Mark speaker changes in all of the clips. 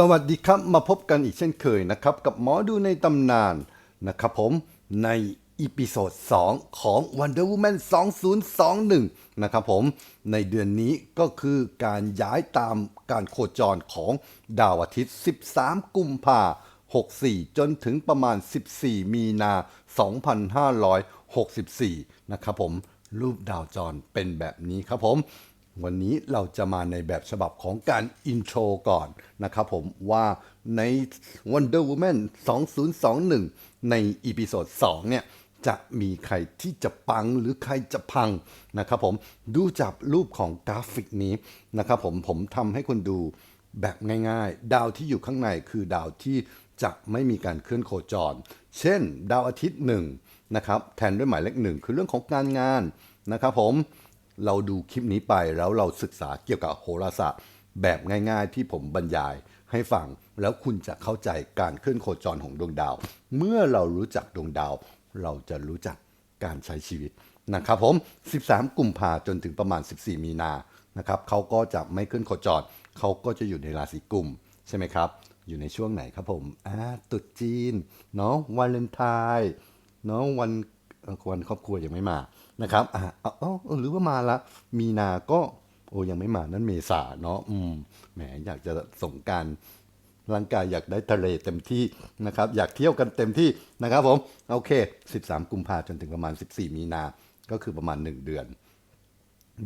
Speaker 1: สวัสดีครับมาพบกันอีกเช่นเคยนะครับ กับหมอดูในตำนานนะครับผมในอีพิโซด 2 ของ Wonder Woman 2021 นะครับผม ในเดือนนี้ก็คือการย้ายตามการโคจรของดาวอาทิตย์ 13 กุมภา64 จนถึงประมาณ 14 มีนา 2564 นะครับผมรูปดาวจรเป็นแบบนี้ครับผม วันนี้เราจะมาในแบบฉบับของการอินโทรก่อนนะครับผมว่าใน Wonder Woman 2021 ในอีพิโซด2เนี่ยจะมีใครที่จะปังหรือใครจะพังนะครับผมดูจากรูปของกราฟิกนี้นะครับผมผมทำให้คุณดูแบบง่ายๆ ดาวที่อยู่ข้างในคือดาวที่จะไม่มีการเคลื่อนโคจร เช่น ดาวอาทิตย์หนึ่งนะครับแทนด้วยหมายเลขหนึ่งคือเรื่องของการงานนะครับผม เราดูคลิปนี้ไปแล้วเราศึกษาเกี่ยวกับโหราศาสตร์แบบง่ายๆ ที่ผมบรรยายให้ฟัง แล้วคุณจะเข้าใจการเคลื่อนโคจรของดวงดาว เมื่อเรารู้จักดวงดาว เราจะรู้จักการใช้ชีวิตนะครับผม 13 กุมภาจนถึงประมาณ 14 มีนานะครับเขาก็จะไม่เคลื่อนโคจรเขาก็จะอยู่ในราศีกุมใช่ไหมครับ อยู่ในช่วงไหนครับผมอ่าตรุษจีนเนาะวาเลนไทน์เนาะวันวันครอบครัวยังไม่มา นะครับอ่าอาเอหรือว่ามาละมีนาก็โอ้ยังไม่มานั่นเมษาเนาะอืมแหมอยากจะส่งการร่างกายอยากได้ทะเลเต็มที่นะครับ อยากเที่ยวกันเต็มที่นะครับผม โอเค 13 กุมภาจนถึงประมาณ 14 มีนา ก็คือประมาณ 1 เดือน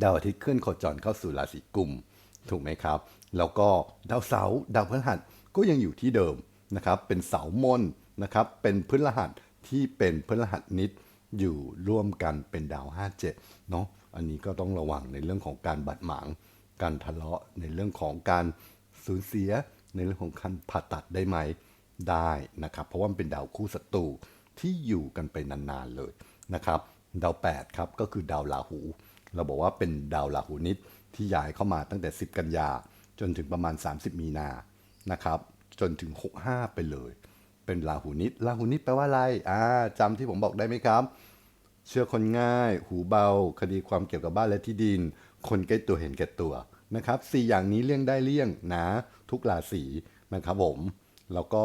Speaker 1: ดาวอาทิตย์เคลื่อนโคจรเข้าสู่ราศีกุม ถูกไหมครับ แล้วก็ดาวเสาร์ดาวพฤหัสก็ยังอยู่ที่เดิมนะครับ เป็นเสาร์มนนะครับ เป็นพฤหัสที่เป็นพฤหัสนิด อยู่ร่วมกันเป็นดาว 57 เนาะอันนี้ก็ต้องระวังในเรื่องของการบาดหมาง การทะเลาะในเรื่องของการสูญเสีย ในเรื่องของการผ่าตัดได้ไหมได้นะครับ เพราะว่ามันเป็นดาวคู่ศัตรูที่อยู่กันไปนานๆเลยนะครับดาว 8 ครับ ก็คือดาวราหู เราบอกว่าเป็นดาวราหูนิดที่ย้ายเข้ามาตั้งแต่ 10 กันยา จนถึงประมาณ 30 มีนานะครับ จนถึง 65 ไปเลย เป็นราหูนิดราหูนิดแปลว่าอะไรอ่าจำที่ผมบอกได้ไหมครับ เชื่อคนง่าย หูเบา คดีความเกี่ยวกับบ้านและที่ดิน คนใกล้ตัวเห็นแก่ตัวนะครับสี่อย่างนี้เลี่ยงได้เลี่ยงนะทุกราศีนะครับผม แล้วก็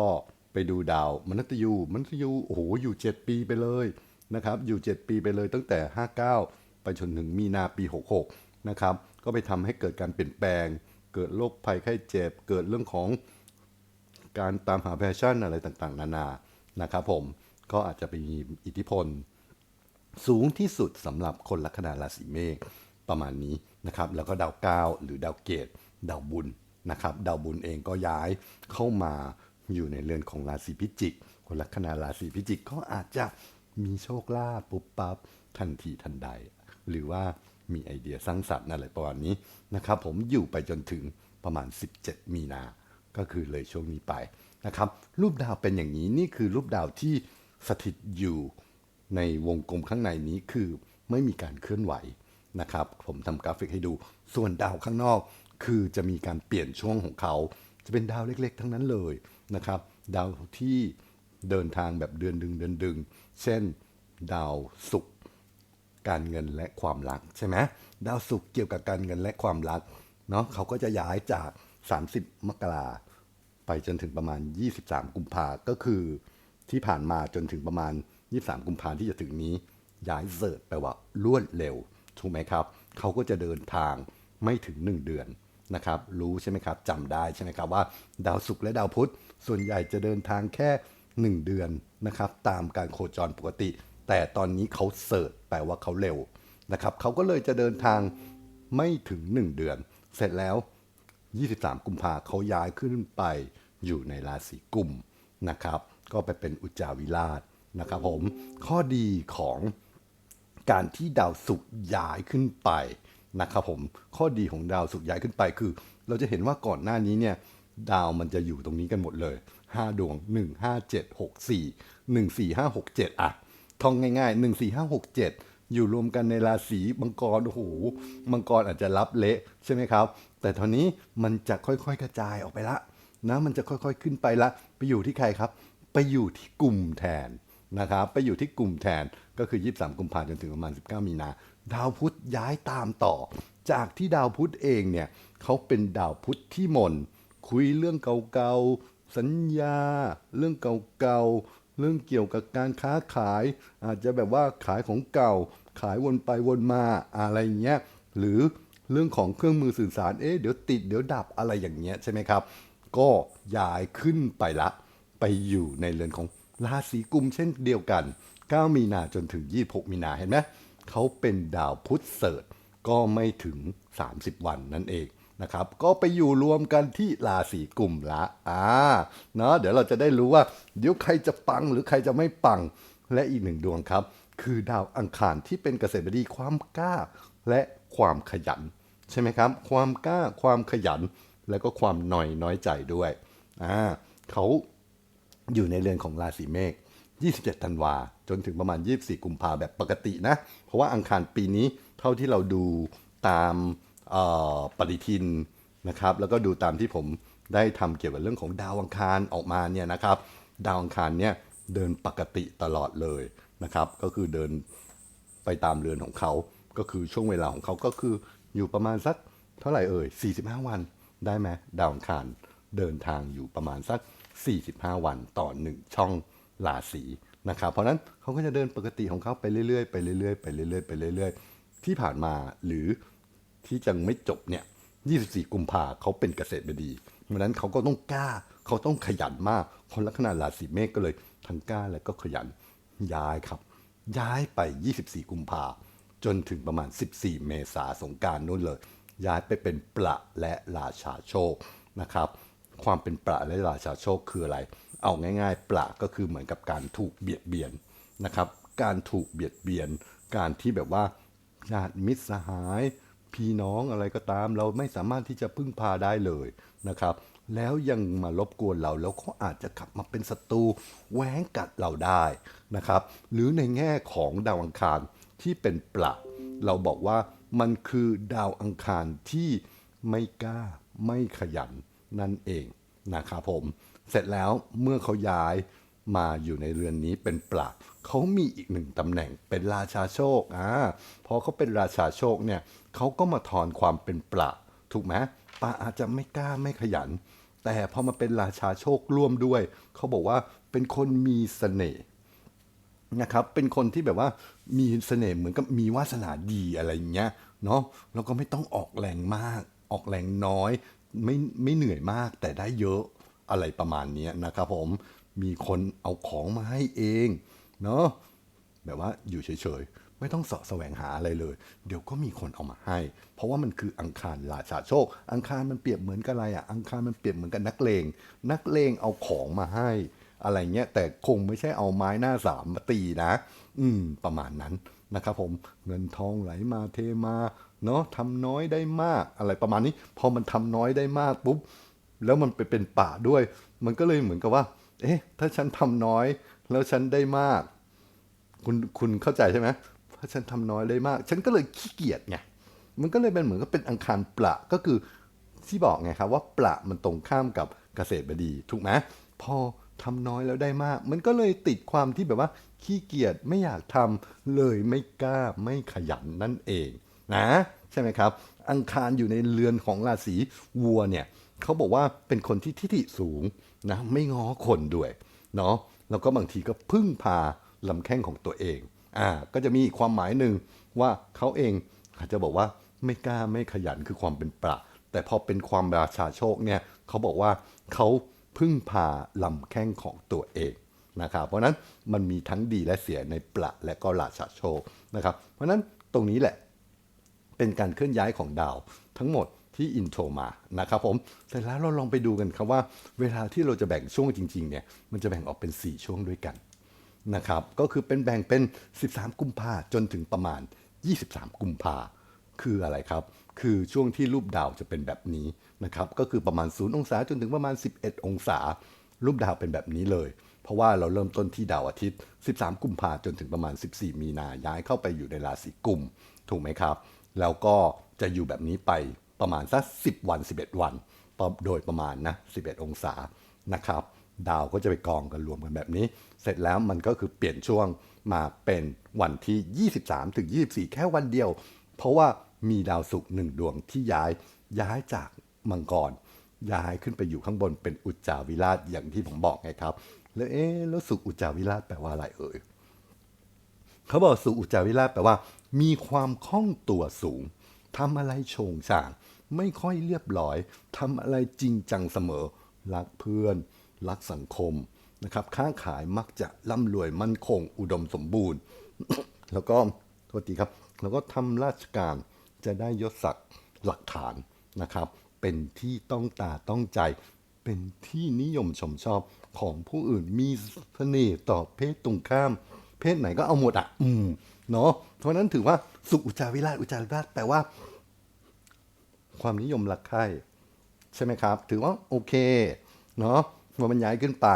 Speaker 1: ไปดูดาวมนุษยูมนุษยูโอ้โหอยู่ 7 ปีไปเลยนะครับอยู่ 7 ปีไปเลยตั้งแต่ 59 ไปจนถึงมีนาปี 66นะครับก็ไปทำให้เกิดการเปลี่ยนแปลง เกิดโรคภัยไข้เจ็บ เกิดเรื่องของ การตามหาแพชชั่นอะไรต่างๆ นานานะครับผมก็อาจจะไปมีอิทธิพล สูงที่สุดสำหรับคนลัคนาราศีเมษประมาณนี้นะครับ แล้วก็ดาวก้าหรือดาวเกตดาวบุญนะครับ ดาวบุญเองก็ย้ายเข้ามาอยู่ในเรือนของราศีพิจิก คนลัคนาราศีพิจิกก็อาจจะมีโชคลาภปุ๊บปั๊บทันทีทันใด หรือว่ามีไอเดียสร้างสรรค์อะไรประมาณนี้นะครับ ผมอยู่ไปจนถึงประมาณ 17 มีนา ก็คือเลยช่วงนี้ไปนะครับ รูปดาวเป็นอย่างนี้นี่คือรูปดาวที่สถิตอยู่ในวงกลมข้างในนี้คือไม่มีการเคลื่อนไหวนะครับ ผมทำกราฟิกให้ดู ส่วนดาวข้างนอกคือจะมีการเปลี่ยนช่วงของเขา จะเป็นดาวเล็กๆ ทั้งนั้นเลยนะครับ ดาวที่เดินทางแบบเดือนดึงเดือนดึง เช่น ดาวศุกร์การเงินและความรักใช่ไหมดาวศุกร์เกี่ยวกับการเงินและความรักเนาะเขาก็จะย้ายจาก 30 มกราไปจนถึงประมาณ 23 กุมภาก็คือที่ผ่านมาจนถึงประมาณ 23 กุมภาที่จะถึงนี้ ย้ายเสิร์ชแปลว่ารวดเร็ว ถูกไหมครับ เขาก็จะเดินทางไม่ถึง 1 เดือนนะครับ รู้ใช่ไหมครับจำได้ใช่ไหมครับว่า ดาวศุกร์และดาวพุธ ส่วนใหญ่จะเดินทางแค่ 1 เดือนนะครับ ตามการโคจรปกติ แต่ตอนนี้เขาเสิร์ชแปลว่าเขาเร็วนะครับ เขาก็เลยจะเดินทางไม่ถึง 1 เดือน เสร็จแล้ว 23 กุมภาเขาย้ายขึ้นไปอยู่ในราศีกุมนะครับ ก็ไปเป็นอุจจาวิราชนะครับผม ข้อดีของการที่ดาวศุกร์ย้ายขึ้นไปนะครับผม ข้อดีของดาวศุกร์ย้ายขึ้นไปคือ เราจะเห็นว่าก่อนหน้านี้เนี่ยดาวมันจะอยู่ตรงนี้กันหมดเลย 5 ดวง 1 5 7 6 4 1 4 5 6 7 อะท่องง่าย ๆ 1 4 5 6 7 อยู่รวมกันในราศีมังกร โอ้โห มังกรอาจจะรับเละใช่ไหมครับ แต่ตอนนี้มันจะค่อยๆกระจายออกไปละนะมันจะค่อยๆขึ้นไปละไปอยู่ที่ใครครับ ไปอยู่ที่กลุ่มแทนนะครับไปอยู่ที่กลุ่มแทนก็คือ 23 กุมภาพันธ์จนถึงประมาณ 19 มีนา ดาวพุธย้ายตามต่อ จากที่ดาวพุธเองเนี่ยเขาเป็นดาวพุธที่มน คุยเรื่องเก่าๆ สัญญา เรื่องเก่าๆ เรื่องเกี่ยวกับการค้าขาย อาจจะแบบว่าขายของเก่า ขายวนไปวนมาอะไรเงี้ยหรือ เรื่องของเครื่องมือสื่อสาร เอ๊ะเดี๋ยวติดเดี๋ยวดับอะไรอย่างเงี้ยใช่ไหมครับ ก็ย้ายขึ้นไปละ ไปอยู่ในเรือนของราศีกุมเช่นเดียวกัน 9 มีนาจนถึง 26 มีนาเห็นไหมเขาเป็นดาวพุธเสิร์ชก็ไม่ถึง 30 วันนั่นเองนะครับ ก็ไปอยู่รวมกันที่ราศีกุมละอ่าเนาะเดี๋ยวเราจะได้รู้ว่า เดี๋ยวใครจะปังหรือใครจะไม่ปังและอีกหนึ่งดวงครับ คือดาวอังคารที่เป็นเกษตรบดีความกล้า และ ความขยัน ใช่ไหมครับ ความกล้าความขยัน แล้วก็ความหน่อยน้อยใจด้วยอ่าเขาอยู่ในเรือนของราศีเมษ27ธันวาจนถึงประมาณ 24 กุมภาแบบปกตินะ เพราะว่าอังคารปีนี้เท่าที่เราดูตามปฏิทินนะครับ แล้วก็ดูตามที่ผมได้ทำเกี่ยวกับเรื่องของดาวอังคารออกมาเนี่ยนะครับ ดาวอังคารเนี่ยเดินปกติตลอดเลยนะครับ ก็คือเดินไปตามเรือนของเขา ก็คือช่วงเวลาของเขาก็คืออยู่ประมาณสักเท่าไหร่เอ่ย 45 วันได้ไหมดาวอังคารเดินทางอยู่ประมาณสัก 45 วันต่อหนึ่งช่องราศีนะครับ เพราะนั้นเขาก็จะเดินปกติของเขาไปเรื่อยๆไปเรื่อยๆไปเรื่อยๆไปเรื่อยๆ ที่ผ่านมาหรือที่ยังไม่จบเนี่ย 24 กุมภาเขาเป็นเกษตรบดีเพราะนั้นเขาก็ต้องกล้าเขาต้องขยันมาก คนลัคนาราศีเมษก็เลยทั้งกล้าและก็ขยันย้ายครับ ย้ายไป 24 กุมภา จนถึงประมาณ 14 เมษาสงการนู่นเลย ย้ายไปเป็นประและราชาโชคนะครับ ความเป็นประและราชาโชคคืออะไร เอาง่าย ๆ ประก็คือเหมือนกับการถูกเบียดเบียนนะครับ การถูกเบียดเบียน การที่แบบว่าญาติมิตรสหาย พี่น้องอะไรก็ตาม เราไม่สามารถที่จะพึ่งพาได้เลยนะครับ แล้วยังมารบกวนเราแล้วเขาอาจจะกลับมาเป็นศัตรูแหวงกัดเราได้นะครับ หรือในแง่ของดาวอังคาร ที่เป็นปละเราบอกว่ามันคือดาวอังคารที่ไม่กล้าไม่ขยันนั่นเองนะครับผม เสร็จแล้วเมื่อเขาย้ายมาอยู่ในเรือนนี้เป็นปลักเขามีอีกหนึ่งตำแหน่งเป็นราชาโชคอ่าพอเขาเป็นราชาโชคเนี่ยเขาก็มาถอนความเป็นปลักถูกไหมปลาอาจจะไม่กล้าไม่ขยัน แต่พอมาเป็นราชาโชคร่วมด้วย เขาบอกว่าเป็นคนมีเสน่ห์ นะครับ เป็นคนที่แบบว่ามีเสน่ห์เหมือนกับมีวาสนาดีอะไรอย่างเงี้ยเนาะแล้วก็ไม่ต้องออกแรงมาก ออกแรงน้อย ไม่ไม่เหนื่อยมากแต่ได้เยอะอะไรประมาณนี้นะครับผมมีคนเอาของมาให้เองเนาะแบบว่าอยู่เฉยๆ ไม่ต้องเสาะแสวงหาอะไรเลย เดี๋ยวก็มีคนเอามาให้ เพราะว่ามันคืออังคารราชาโชค อังคารมันเปรียบเหมือนกับอะไรอะอังคารมันเปรียบเหมือนกับนักเลง นักเลงเอาของมาให้ อะไรเงี้ยแต่คงไม่ใช่เอาไม้หน้าสามมาตีนะ อืม ประมาณนั้นนะครับผมเงินทองไหลมาเทมาเนาะทำน้อยได้มากอะไรประมาณนี้ พอมันทำน้อยได้มากปุ๊บแล้วมันไปเป็นป่าด้วย มันก็เลยเหมือนกับว่า เอ๊ะ ถ้าฉันทำน้อย แล้วฉันได้มาก คุณคุณเข้าใจใช่ไหมเพราฉันทำน้อยได้มาก ฉันก็เลยขี้เกียจไงมันก็เลยเป็นเหมือนกับเป็นอังคารประก็คือที่บอกไงครับว่าประมันตรงข้ามกับเกษตรบดีถูกไหมพอ ทำน้อยแล้วได้มาก มันก็เลยติดความที่แบบว่า ขี้เกียจไม่อยากทำเลยไม่กล้าไม่ขยันนั่นเองนะใช่ไหมครับ อังคารอยู่ในเรือนของราศีวัวเนี่ยเขาบอกว่าเป็นคนที่ทิฐิสูงนะไม่ง้อคนด้วยเนาะแล้วก็บางทีก็พึ่งพาลำแข้งของตัวเองอ่าก็จะมีความหมายหนึ่งว่าเขาเองอาจจะบอกว่าไม่กล้าไม่ขยันคือความเป็นประแต่พอเป็นความราชาโชคเนี่ยเขาบอกว่าเขา พึ่งพาลำแข้งของตัวเองนะครับเพราะนั้นมันมีทั้งดีและเสียในประและก็ราชาโชคนะครับเพราะฉะนั้นตรงนี้แหละเป็นการเคลื่อนย้ายของดาวทั้งหมดที่อินโทรมานะครับผมเสร็จแล้วเราลองไปดูกันครับว่า เวลาที่เราจะแบ่งช่วงจริงๆเนี่ยมันจะแบ่งออกเป็น 4 ช่วงด้วยกันนะครับก็คือเป็นแบ่งเป็น 13 กุมภาจนถึงประมาณ 23 กุมภาคืออะไรครับ คือช่วงที่รูปดาวจะเป็นแบบนี้นะครับก็คือประมาณ 0 องศาจนถึงประมาณ 11 องศา รูปดาวเป็นแบบนี้เลย เพราะว่าเราเริ่มต้นที่ดาวอาทิตย์ 13 กุมภาจนถึงประมาณ 14 มีนาย้ายเข้าไปอยู่ในราศีกุมถูกไหมครับ แล้วก็จะอยู่แบบนี้ไปประมาณสัก 10 วัน 11 วันโดยประมาณนะ11 องศานะครับ ดาวก็จะไปกองกันรวมกันแบบนี้ เสร็จแล้วมันก็คือเปลี่ยนช่วงมาเป็นวันที่ 23ถึง24 แค่วันเดียว เพราะว่า มีดาวศุกร์หนึ่งดวงที่ย้ายย้ายจากมังกรย้ายขึ้นไปอยู่ข้างบนเป็นอุจจาวิราชอย่างที่ผมบอกไงครับ แล้วเอ๊ะแล้วสุอุจจาวิราชแปลว่าอะไรเอ่ยเขาบอกสุอุจจาวิราชแปลว่า มีความคล่องตัวสูงทำอะไรโฉงฉาง ไม่ค่อยเรียบร้อยทำอะไรจริงจังเสมอ รักเพื่อน รักสังคมนะครับค้าขายมักจะร่ำรวยมั่นคง อุดมสมบูรณ์ แล้วก็โทษทีครับ แล้วก็ทำราชการ จะได้ยศศักดิ์หลักฐานนะครับ เป็นที่ต้องตาต้องใจ เป็นที่นิยมชมชอบของผู้อื่นมีเสน่ห์ต่อเพศตรงข้าม เพศไหนก็เอาหมดอะ อืม เนาะเพราะนั้นถือว่าสุขอุจจาวิราชอุจจาวิราชแปลว่า ความนิยมรักใคร่ใช่ไหมครับ ถือว่าโอเค เนาะพอมันย้ายขึ้นไป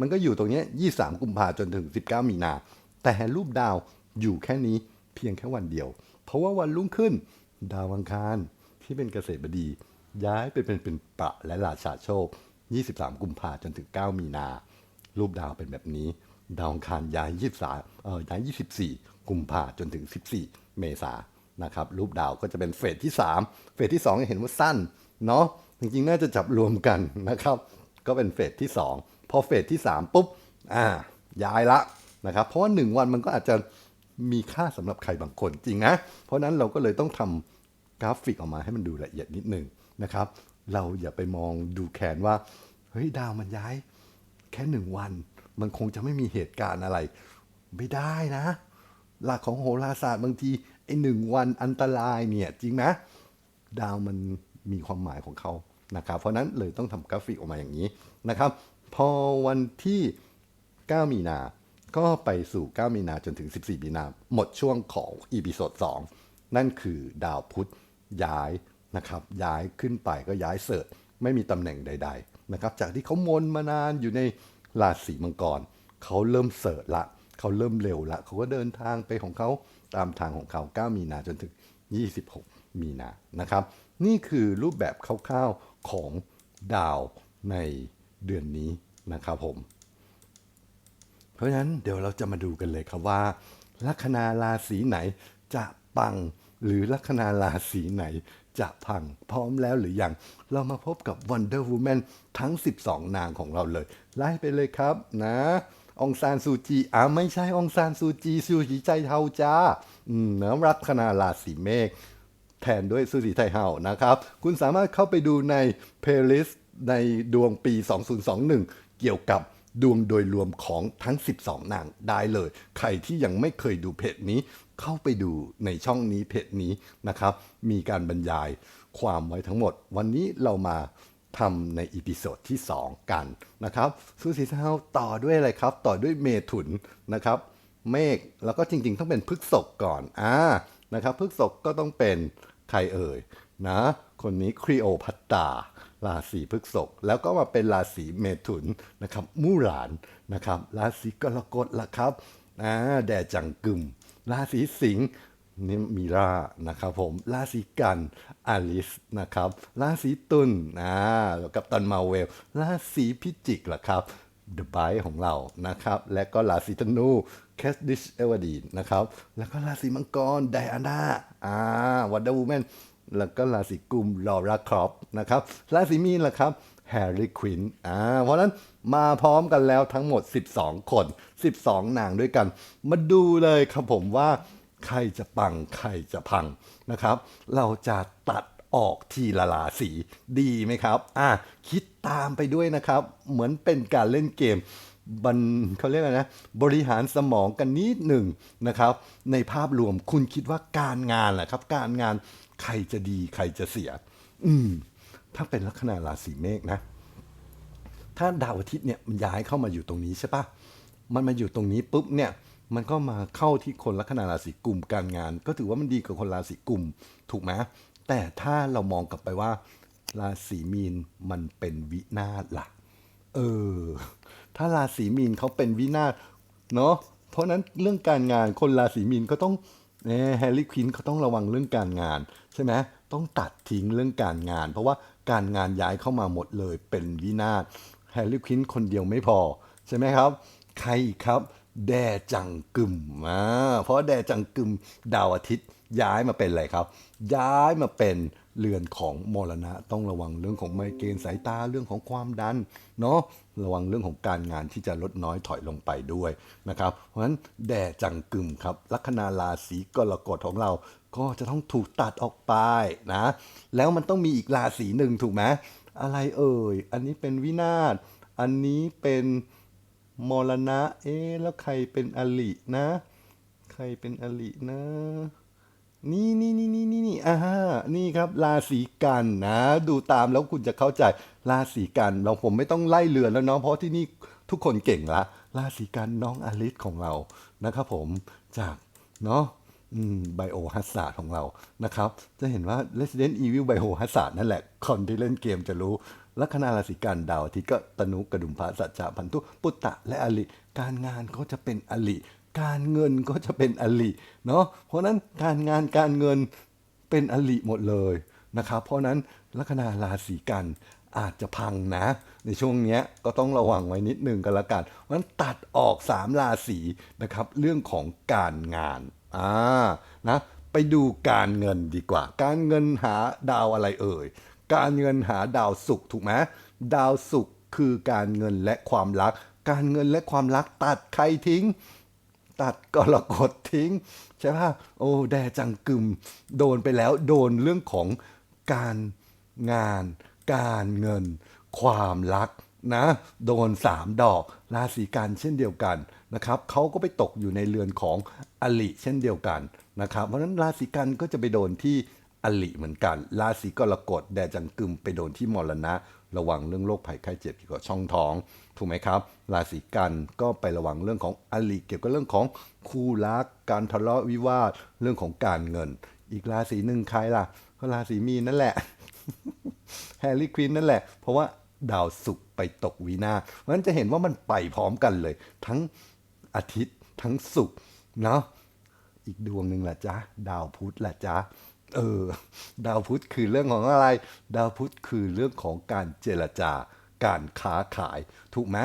Speaker 1: มันก็อยู่ตรงนี้ย23 กุมภาจนถึง 19 มีนา แต่รูปดาวอยู่แค่นี้เพียงแค่วันเดียว เพราะว่าวันรุ่งขึ้น ดาวอังคารที่เป็นเกษตรบดี ย้ายไปเป็นเป็นประและราชาโชค 23 กุมภาจนถึง 9 มีนา รูปดาวเป็นแบบนี้ ดาวอังคารย้าย 23 เอ่อย้าย 24 กุมภาจนถึง 14 เมษายนนะครับ รูปดาวก็จะเป็นเฟสที่ 3 เฟสที่ 2 เห็นว่าสั้น เนาะจริงๆ น่าจะจับรวมกันนะครับ ก็เป็นเฟสที่ 2 พอเฟสที่ 3 ปุ๊บ อ่า ย้ายละนะครับ เพราะว่า 1 วันมันก็อาจจะมีค่าสำหรับใครบางคนจริงนะ เพราะฉะนั้นเราก็เลยต้องทำ กราฟิกออกมาให้มันดูละเอียดนิดนึงนะครับ เราอย่าไปมองดูแขนว่า เฮ้ยดาวมันย้าย แค่หนึ่งวัน มันคงจะไม่มีเหตุการณ์อะไร ไม่ได้นะ หลักของโหราศาสตร์บางทีไอ้หนึ่งวันอันตรายเนี่ยจริงไหมดาวมันมีความหมายของเขานะครับ เพราะนั้นเลยต้องทำกราฟิกออกมาอย่างนี้นะครับ พอวันที่ 9 มีนา ก็ไปสู่ 9 มีนาจนถึง 14 มีนา หมดช่วงของอีพิโซด2นั่นคือดาวพุธ ย้ายนะครับย้ายขึ้นไปก็ย้ายเสิร์ชไม่มีตำแหน่งใด ๆนะครับ จากที่เขามนมานานอยู่ในราศีมังกรเขาเริ่มเสิร์ชละเขาเริ่มเร็วละเขาก็เดินทางไปของเขาตามทางของเขา9มีนาจนถึง 26 มีนานะครับ นี่คือรูปแบบคร่าวๆของดาวในเดือนนี้นะครับผม เพราะฉะนั้นเดี๋ยวเราจะมาดูกันเลยครับว่า ลัคนาราศีไหนจะปัง หรือลัคนาราศีไหนจะพังพร้อมแล้วหรือยัง เรามาพบกับ Wonder Woman ทั้ง 12 นางของเราเลย ไล่ไปเลยครับนะองซานซูจีอ่าไม่ใช่องซานซูจีซูจีใจเทาจ้าอืมนะลัคนาราศีเมษแทนด้วยสุสีไทเฮานะครับ คุณสามารถเข้าไปดูใน playlist ในดวงปี 2021 เกี่ยวกับดวงโดยรวมของทั้ง 12 นางได้เลย ใครที่ยังไม่เคยดูเพจนี้ เข้าไปดูในช่องนี้เพจนี้นะครับ มีการบรรยายความไว้ทั้งหมด วันนี้เรามาทำในอีพิโซดที่ 2 กันนะครับสุสีเฮาต่อด้วยอะไรครับ ต่อด้วยเมถุนนะครับ เมฆแล้วก็จริงๆ ต้องเป็นพฤกษกก่อนอ่านะครับพฤกษกก็ต้องเป็นใครเอ่ยนะคนนี้ครีโอพัตตาราศีพฤกษกแล้วก็มาเป็นราศีเมถุนนะครับมู่หลานนะครับราศีกรกฎละครับอ่าแดจังกึม ราศีสิงห์นี่มีรานะครับผมราศีกันอลิสนะครับราศีตุลอ่ากับตันมาเวลราศีพิจิกล่ะครับเดอะไบของเรานะครับ และก็ราศีธนูแคสดิชเอวดีนนะครับ แล้วก็ราศีมังกรไดอาน่าอ่าวันเดอร์วูแมนแล้วก็ราศีกุมลอราครอปนะครับราศีมีนล่ะครับ แฮร์รี่ควินอ่าเพราะนั้นมาพร้อมกันแล้วทั้งหมด 12 คน 12นางด้วยกัน มาดูเลยครับผมว่า ใครจะปัง ใครจะพังนะครับ เราจะตัดออกทีละราศีดีไหมครับ อะคิดตามไปด้วยนะครับ เหมือนเป็นการเล่นเกมบันเขาเรียกอะไรนะ บริหารสมองกันนิดหนึ่งนะครับ ในภาพรวมคุณคิดว่าการงานแหละครับ การงานใครจะดีใครจะเสีย อืม ถ้าเป็นลัคนาราศีเมษนะ ถ้าดาวอาทิตย์เนี่ยมันย้ายเข้ามาอยู่ตรงนี้ใช่ปะมันมาอยู่ตรงนี้ปุ๊บเนี่ยมันก็มาเข้าที่คนลัคนาราศีกลุ่มการงาน ก็ถือว่ามันดีกว่าคนราศีกลุ่มถูกไหมแต่ถ้าเรามองกลับไปว่า ราศีมีนมันเป็นวินาศล่ะ เออ ถ้าราศีมีนเขาเป็นวินาศเนาะเพราะฉะนั้นเรื่องการงานคนราศีมีนก็ต้องแฮร์รี่ควินเขาต้องระวังเรื่องการงาน ใช่ไหมต้องตัดทิ้งเรื่องการงาน เพราะว่า การงานย้ายเข้ามาหมดเลยเป็นวินาศแฮร์รี่ควินคนเดียวไม่พอ ใช่ไหมครับ ใครอีกครับ แดจังกึมอ่าเพราะแดจังกึมดาวอาทิตย์ย้ายมาเป็นอะไรครับ ย้ายมาเป็นเรือนของมรณะ ต้องระวังเรื่องของไมเกรนสายตาเรื่องของความดันเนาะระวังเรื่องของการงานที่จะลดน้อยถอยลงไปด้วยนะครับ เพราะฉะนั้นแด่จังกึมครับลัคนาราศีกรกฎของเรา ก็จะต้องถูกตัดออกไปนะ แล้วมันต้องมีอีกราศีหนึ่งถูกไหมอะไรเอ่ย อันนี้เป็นวินาศ อันนี้เป็นมรณะ เอ๊แล้วใครเป็นอลินะ ใครเป็นอลินะ นี่นี่นี่นี่นี่นี่อ่านี่ครับ ราศีกันนะ ดูตามแล้วคุณจะเข้าใจ ราศีกันเราผมไม่ต้องไล่เรือนแล้วเนาะ เพราะที่นี่ทุกคนเก่งละ ราศีกันน้องอลิสของเรา นะครับผม จากเนาะ ไบโอฮัสซาของเรานะครับ จะเห็นว่า Resident Evil Bio Hazard นั่นแหละ คนที่เล่นเกมจะรู้ลัคนาราศีกันดาวอาที่ก็ตนุกระดุมพระสัจจะพันธุปุตตะและอลิ การงานก็จะเป็นอลิ การเงินก็จะเป็นอลิเนาะเพราะนั้นการงานการเงินเป็นอลิหมดเลยนะครับเพราะนั้นลัคนาราศีกันอาจจะพังนะ ในช่วงนี้ก็ต้องระวังไว้นิดนึงกันละกันเพราะฉะนั้นตัดออก 3 ราศีนะครับ เรื่องของการงาน อ่านะไปดูการเงินดีกว่า การเงินหาดาวอะไรเอ่ย การเงินหาดาวศุกร์ถูกไหมดาวศุกร์คือการเงินและความรัก การเงินและความรักตัดใครทิ้ง ตัดกรกฎทิ้ง ใช่ป่ะโอ้แดจังกึม โดนไปแล้วโดนเรื่องของการงาน การเงิน ความรักนะ โดนสามดอกราศีกันเช่นเดียวกัน นะครับเขาก็ไปตกอยู่ในเรือนของอลิเช่นเดียวกันนะครับ เพราะฉะนั้นราศีกันก็จะไปโดนที่อลิเหมือนกัน ราศีกรกฎแดจังกึมไปโดนที่มรณะ ระวังเรื่องโรคภัยไข้เจ็บเกี่ยวกับช่องท้อง ถูกไหมครับ ราศีกันก็ไประวังเรื่องของอลิเกี่ยวกับเรื่องของคู่รัก การทะเลาะวิวาท เรื่องของการเงิน อีกราศีหนึ่งใครล่ะ ก็ราศีมีนนั่นแหละ แฮร์รี่ควินนั่นแหละ เพราะว่าดาวศุกร์ไปตกวีนาเพราะฉะนั้นจะเห็นว่ามันไปพร้อมกันเลย ทั้ง อาทิตย์ทั้งศุกร์เนาะอีกดวงหนึ่งล่ะจ๊ะดาวพุธแหละจ๊ะเออ ดาวพุธคือเรื่องของอะไร ดาวพุธคือเรื่องของการเจรจาการค้าขาย ถูกไหม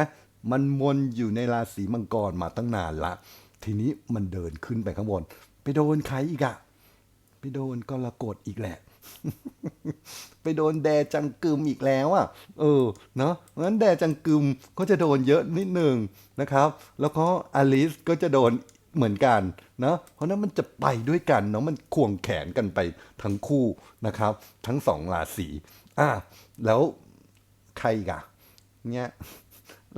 Speaker 1: มันวนอยู่ในราศีมังกรมาตั้งนานละ ทีนี้มันเดินขึ้นไปข้างบน ไปโดนใครอีกอะไปโดนกรกฎอีกแหละ ไปโดนแดจังกึมอีกแล้วอะ เออ เนาะเพราะฉะนั้นแดจังกึมก็จะโดนเยอะนิดหนึ่งนะครับ แล้วก็อลิสก็จะโดนเหมือนกันเนาะเพราะฉะนั้นมันจะไปด้วยกันเนาะมันควงแขนกันไปทั้งคู่นะครับ ทั้งสองราศีอะแล้วใครกะเนี่ย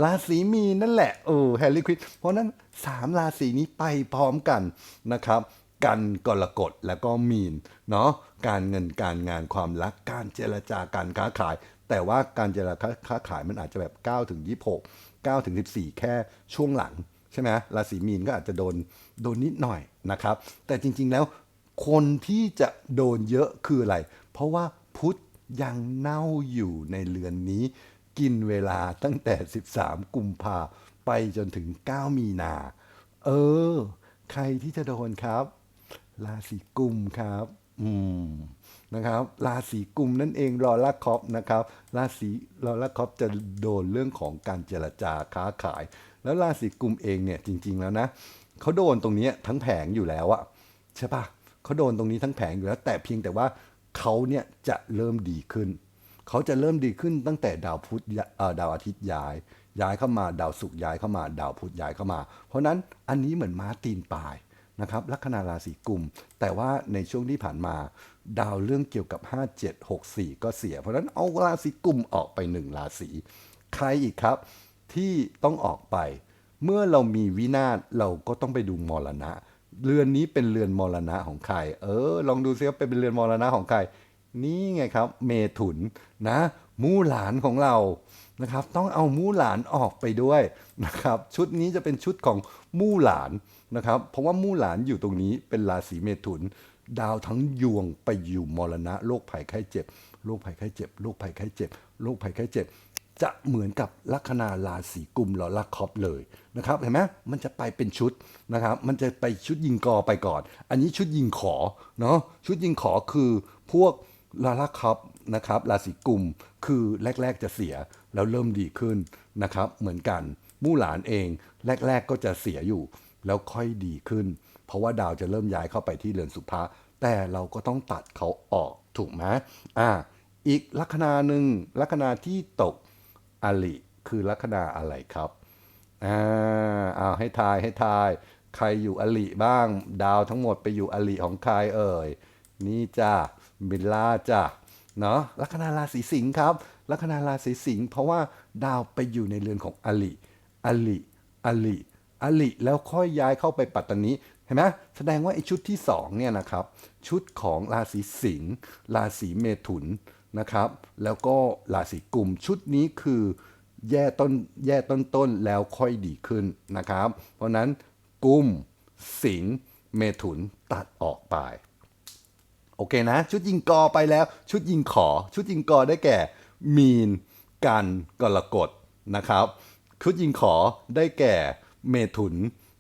Speaker 1: ราศีมีนนั่นแหละ เออแฮร์รี่ควินเพราะฉะนั้นสามราศีนี้ไปพร้อมกันนะครับ กันกรกฎแล้วก็มีนเนาะการเงินการงานความรักการเจรจาการค้าขาย แต่ว่าการเจรจาค้าขายมันอาจจะแบบ9ถึง26 9ถึง14 แค่ช่วงหลังใช่ไหมราศีมีนก็อาจจะโดนโดนนิดหน่อยนะครับ แต่จริงๆแล้วคนที่จะโดนเยอะคืออะไร เพราะว่าพุธยังเน่าอยู่ในเรือนนี้ กินเวลาตั้งแต่ 13 กุมภาไปจนถึง 9 มีนา เออ ใครที่จะโดนครับ ราศีกุมครับอืมนะครับราศีกุมนั่นเองรอลักคอปนะครับราศีรอลักคอปจะโดนเรื่องของการเจรจาค้าขาย แล้วราศีกุมเองเนี่ยจริง ๆแล้วนะเขาโดนตรงนี้ทั้งแผงอยู่แล้วอะใช่ปะเขาโดนตรงนี้ทั้งแผงอยู่แล้ว แต่เพียงแต่ว่าเขาเนี่ยจะเริ่มดีขึ้น เขาจะเริ่มดีขึ้นตั้งแต่ดาวพุธดาวอาทิตย์ย้าย ย้ายเข้ามาดาวศุกร์ย้ายเข้ามา ดาวพุธย้ายเข้ามา เพราะนั้นอันนี้เหมือนม้าตีนปลาย นะครับลัคนาราศีกุม แต่ว่าในช่วงที่ผ่านมา ดาวเรื่องเกี่ยวกับ 5764 ก็เสีย เพราะนั้นเอาราศีกุมออกไปหนึ่งราศีใครอีกครับ ที่ต้องออกไป เมื่อเรามีวินาศเราก็ต้องไปดูมรณะ เรือนนี้เป็นเรือนมรณะของใคร เออ ลองดูซิว่าเป็นเรือนมรณะของใคร นี่ไงครับ เมถุนนะ มู่หลานของเรา นะครับ ต้องเอามู่หลานออกไปด้วยนะครับ ชุดนี้จะเป็นชุดของมู่หลานนะครับ เพราะว่ามู่หลานอยู่ตรงนี้เป็นราศีเมถุน ดาวทั้งยวงไปอยู่มรณะโรคภัยไข้เจ็บโรคภัยไข้เจ็บโรคภัยไข้เจ็บโรคภัยไข้เจ็บ จะเหมือนกับลัคนาราศีกุมหรอลักคอบเลยนะครับเห็นไหมมันจะไปเป็นชุดนะครับ มันจะไปชุดยิงกอไปก่อน อันนี้ชุดยิงขอเนาะชุดยิงขอคือพวกลาลักคอบนะครับราศีกุมคือแรก ๆจะเสีย แล้วเริ่มดีขึ้นนะครับเหมือนกันมู่หลานเองแรก ๆก็จะเสียอยู่ แล้วค่อยดีขึ้น เพราะว่าดาวจะเริ่มย้ายเข้าไปที่เรือนสุภาแต่เราก็ต้องตัดเขาออกถูกไหมอ่าอีกลัคนาหนึ่งลัคนาที่ตกอลิคือลัคนาอะไรครับอ่าเอาให้ทายให้ทาย ใครอยู่อลิบ้าง ดาวทั้งหมดไปอยู่อลิของใครเอ่ยนี่จ้าบิลล่าจ้าเนาะลัคนาราศีสิงห์ครับ ลัคนาราศีสิงห์เพราะว่าดาวไปอยู่ในเรือนของอลิอลิอลิอลิแล้วค่อยย้ายเข้าไปปัตตานีเห็นไหมแสดงว่าไอ้ชุดที่สองเนี่ยนะครับ ชุดของราศีสิงห์ราศีเมถุนนะครับ แล้วก็ราศีกุมชุดนี้คือแย่ต้นแย่ต้นต้นแล้วค่อยดีขึ้นนะครับ เพราะนั้นกุมสิงห์เมถุนตัดออกไป โอเคนะ ชุดยิงกอไปแล้ว ชุดยิงขอ ชุดยิงกอได้แก่ มีน กันกรกฎนะครับ ชุดยิงขอได้แก่เมถุน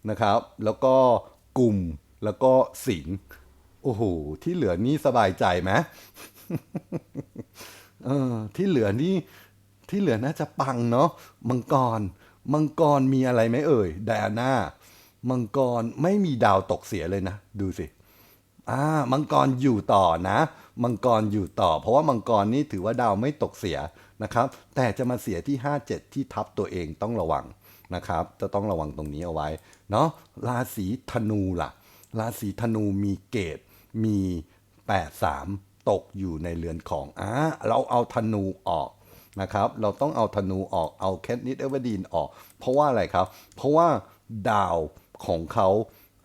Speaker 1: นะครับ แล้วก็กลุ่มแล้วก็สิงโอ้โหที่เหลือนี่สบายใจไหมเออที่เหลือนี่ที่เหลือน่าจะปังเนาะมังกร มังกรมีอะไรไหมเอ่ยไดอาน่ามังกรไม่มีดาวตกเสียเลยนะ ดูสิ อ่ามังกรอยู่ต่อนะ มังกรอยู่ต่อ เพราะว่ามังกรนี่ถือว่าดาวไม่ตกเสียนะครับ แต่จะมาเสียที่ 57 ที่ทับตัวเองต้องระวังนะครับ จะต้องระวังตรงนี้เอาไว้เนาะราศีธนูล่ะ ราศีธนูมีเกตมี 83 ตกอยู่ในเรือนของอ่าเราเอาธนูออกนะครับ เราต้องเอาธนูออกเอาแคทนิดเอเวอร์ดีนออก เพราะว่าอะไรครับ เพราะว่าดาวของเขา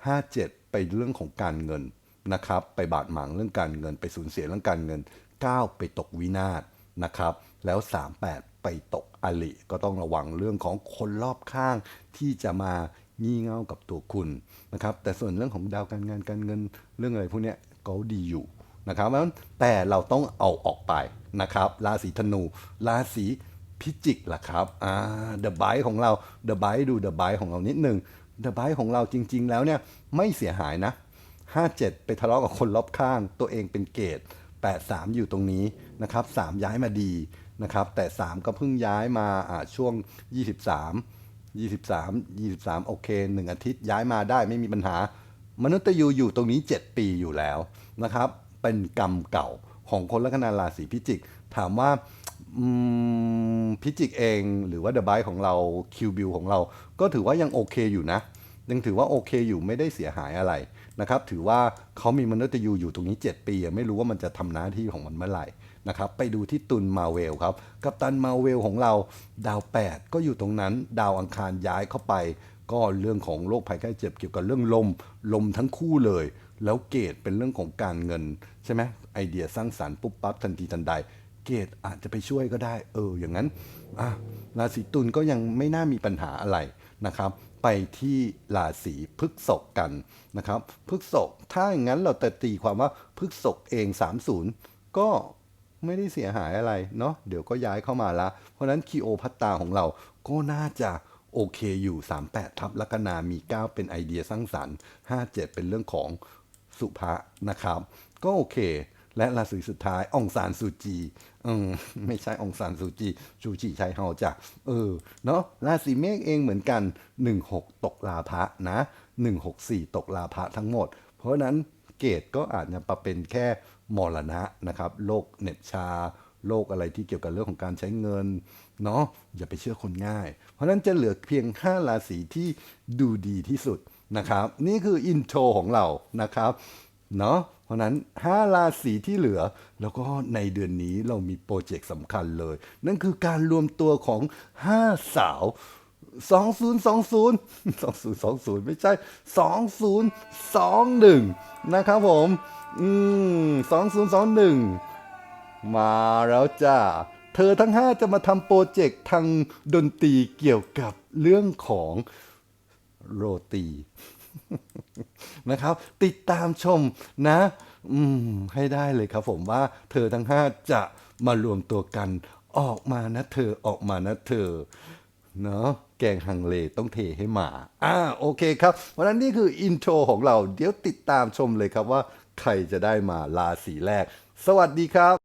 Speaker 1: 57 ไปเรื่องของการเงิน นะครับไปบาดหมางเรื่องการเงิน ไปสูญเสียเรื่องการเงิน 9 ไปตกวินาศนะครับแล้ว 38 ไปตกอลิ ก็ต้องระวังเรื่องของคนรอบข้างที่จะมางี่เง่ากับตัวคุณนะครับแต่ส่วนเรื่องของดาวการงานการเงินเรื่องอะไรพวกนี้ก็ดีอยู่นะครับเพราะฉะนั้นแต่เราต้องเอาออกไปนะครับราศีธนูราศีพิจิกล่ะครับอ่าเดอะไบของเราเดอะไบดูเดอะไบของเรานิดหนึ่งเดอะไบของเราจริง ๆ แล้วเนี่ยไม่เสียหายนะ 57 ไปทะเลาะกับคนรอบข้าง ตัวเองเป็นเกต83 อยู่ตรงนี้นะครับ3ย้ายมาดีนะครับแต่ 3 ก็เพิ่งย้ายมาอ่าช่วง 23 23 23 โอเค 1 อาทิตย์ย้ายมาได้ไม่มีปัญหา มนุษย์ยูอยู่ตรงนี้ 7 ปีอยู่แล้วนะครับ เป็นกรรมเก่าของคนลัคนาราศีพิจิก ถามว่าพิจิกเองหรือว่าเดอะไบของเราคิวบิลของเรา ก็ถือว่ายังโอเคอยู่นะ ยังถือว่าโอเคอยู่ไม่ได้เสียหายอะไร นะครับถือว่าเขามีมนุษย์ยูอยู่ตรงนี้ 7 ปี ไม่รู้ว่ามันจะทำหน้าที่ของมันเมื่อไหร่นะครับไปดูที่ตุนมาเวลครับกัปตันมาเวลของเราดาว 8 ก็อยู่ตรงนั้น ดาวอังคารย้ายเข้าไป ก็เรื่องของโรคภัยไข้เจ็บเกี่ยวกับเรื่องลม ลมทั้งคู่เลย แล้วเกตเป็นเรื่องของการเงินใช่ไหมไอเดียสร้างสรรค์ปุ๊บปั๊บทันทีทันใด เกตอาจจะไปช่วยก็ได้ เอออย่างนั้นราศีตุลก็ยังไม่น่ามีปัญหาอะไรนะครับ ไปที่ราศีพฤษภกันนะครับพฤษภถ้าอย่างนั้นเราแต่ตีความว่าพฤษภเอง 30 ก็ไม่ได้เสียหายอะไรเนาะเดี๋ยวก็ย้ายเข้ามาละ เพราะฉะนั้นคีโอพัตตาของเราก็น่าจะโอเคอยู่ 38 ทับลัคนามี 9 เป็นไอเดียสร้างสรรค์ 57 เป็นเรื่องของสุภะนะครับ ก็โอเค และราศีสุดท้ายองซานซูจี อืมไม่ใช่องซานซูจีซูจีใช้เฮาจ้ะเออ เนาะราศีเมษเองเหมือนกัน 16 ตกลาภะนะ 164 ตกลาภะทั้งหมด เพราะนั้นเกรดก็อาจจะมาเป็นแค่มรณะนะครับโรคเน็บชาโรคอะไรที่เกี่ยวกับเรื่องของการใช้เงินเนาะอย่าไปเชื่อคนง่าย เพราะฉะนั้นจะเหลือเพียง 5 ราศีที่ดูดีที่สุดนะครับ นี่คืออินโทรของเรานะครับเนาะ เพราะฉะนั้น 5 ราศีที่เหลือ แล้วก็ในเดือนนี้เรามีโปรเจกต์สำคัญเลย นั่นคือการรวมตัวของ 5 สาว 2020 2020 ไม่ใช่ 2021 นะครับผม อืม 2021 มาแล้วจ้า เธอทั้ง 5 จะมาทำโปรเจกต์ทางดนตรีเกี่ยวกับเรื่องของโรตี นะครับ ติดตามชมนะ อืม ให้ได้เลยครับผมว่าเธอทั้ง5จะมารวมตัวกัน ออกมานะเธอออกมานะเธอเนาะแกงฮังเลต้องเทให้หมา อ่า โอเคครับ วันนั้นนี่คืออินโทรของเรา เดี๋ยวติดตามชมเลยครับว่าใครจะได้มาราศีแรก สวัสดีครับ